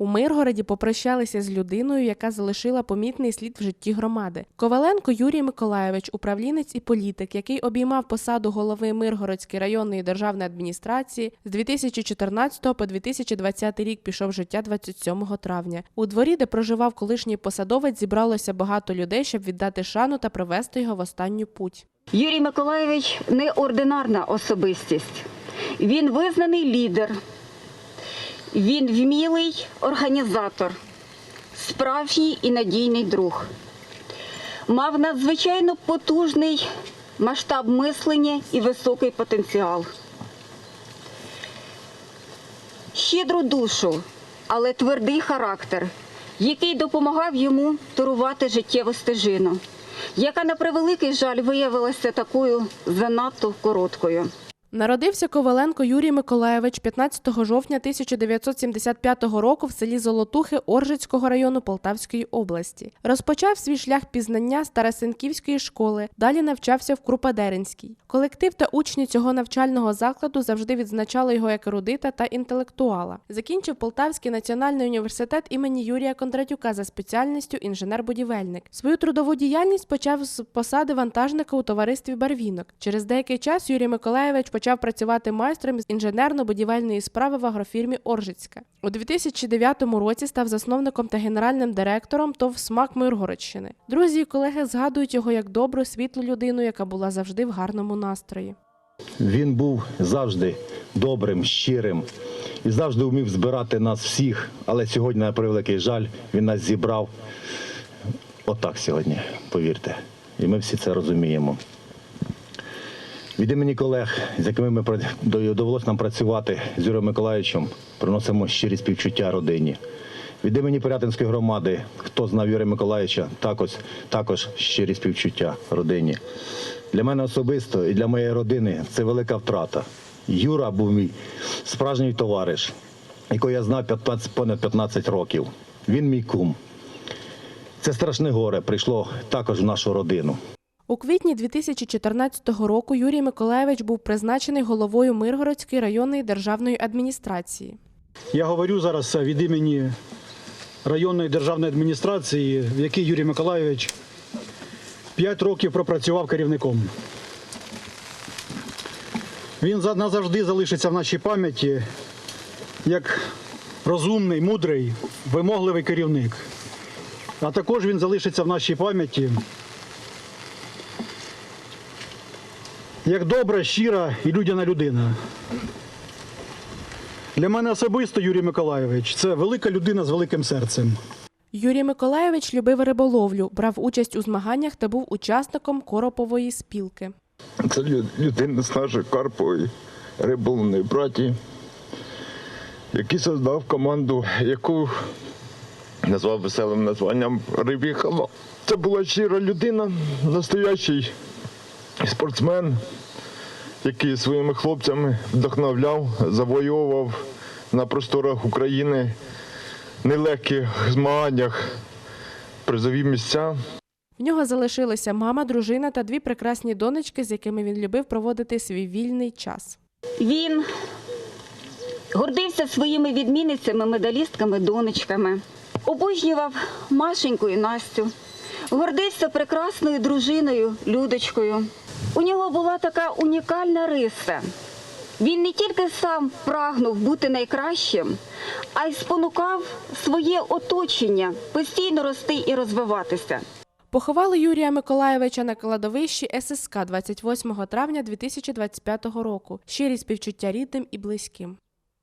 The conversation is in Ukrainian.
У Миргороді попрощалися з людиною, яка залишила помітний слід в житті громади. Коваленко Юрій Миколайович, управлінець і політик, який обіймав посаду голови Миргородської районної державної адміністрації з 2014 по 2020 рік пішов життя 27 травня. У дворі, де проживав колишній посадовець, зібралося багато людей, щоб віддати шану та провести його в останню путь. Юрій Миколайович неординарна особистість. Він визнаний лідер, він вмілий організатор, справжній і надійний друг. Мав надзвичайно потужний масштаб мислення і високий потенціал. Щедру душу, але твердий характер, який допомагав йому турувати життєву стежину, яка на превеликий жаль виявилася такою занадто короткою. Народився Коваленко Юрій Миколаєвич 15 жовтня 1975 року в селі Золотухи Оржицького району Полтавської області. Розпочав свій шлях пізнання Старосинківської школи, далі навчався в Крупадеринській. Колектив та учні цього навчального закладу завжди відзначали його як ерудита та інтелектуала. Закінчив Полтавський національний університет імені Юрія Кондратюка за спеціальністю інженер-будівельник. Свою трудову діяльність почав з посади вантажника у товаристві Барвінок. Через деякий час Юрій Миколаєвич почав працювати майстром з інженерно-будівельної справи в агрофірмі Оржицька. У 2009 році став засновником та генеральним директором ТОВ «Смак Миргородщини. Друзі і колеги згадують його як добру, світлу людину, яка була завжди в гарному настрої. Він був завжди добрим, щирим і завжди вмів збирати нас всіх. Але сьогодні, на превеликий жаль, він нас зібрав отак сьогодні, повірте. І ми всі це розуміємо. Від імені колег, з якими ми довелося нам працювати з Юрієм Миколаївичем, приносимо щирі співчуття родині. Від імені Порятинської громади, хто знав Юрія Миколаївича, також, також щирі співчуття родині. Для мене особисто і для моєї родини це велика втрата. Юра був мій справжній товариш, якого я знав 15, понад 15 років. Він мій кум. Це страшне горе прийшло також в нашу родину. У квітні 2014 року Юрій Миколаєвич був призначений головою Миргородської районної державної адміністрації. Я говорю зараз від імені районної державної адміністрації, в якій Юрій Миколайович 5 років пропрацював керівником. Він назавжди залишиться в нашій пам'яті як розумний, мудрий, вимогливий керівник. А також він залишиться в нашій пам'яті як добра, щира і людяна людина. Для мене особисто Юрій Миколайович це велика людина з великим серцем. Юрій Миколаєвич любив риболовлю, брав участь у змаганнях та був учасником Коропової спілки. Це людина з нашої Карпової риболовної браті, який создав команду, яку назвав веселим названням Рибіхало. Це була щира людина, настоящий спортсмен, який своїми хлопцями вдохновляв, завоював на просторах України нелегких змаганнях призові місця. В нього залишилися мама, дружина та дві прекрасні донечки, з якими він любив проводити свій вільний час. Він гордився своїми відмінницями, медалістками, донечками, обожнював Машеньку і Настю, гордився прекрасною дружиною Людочкою. У нього була така унікальна риса. Він не тільки сам прагнув бути найкращим, а й спонукав своє оточення постійно рости і розвиватися. Поховали Юрія Миколаєвича на кладовищі ССК 28 травня 2025 року. Щирі співчуття рідним і близьким.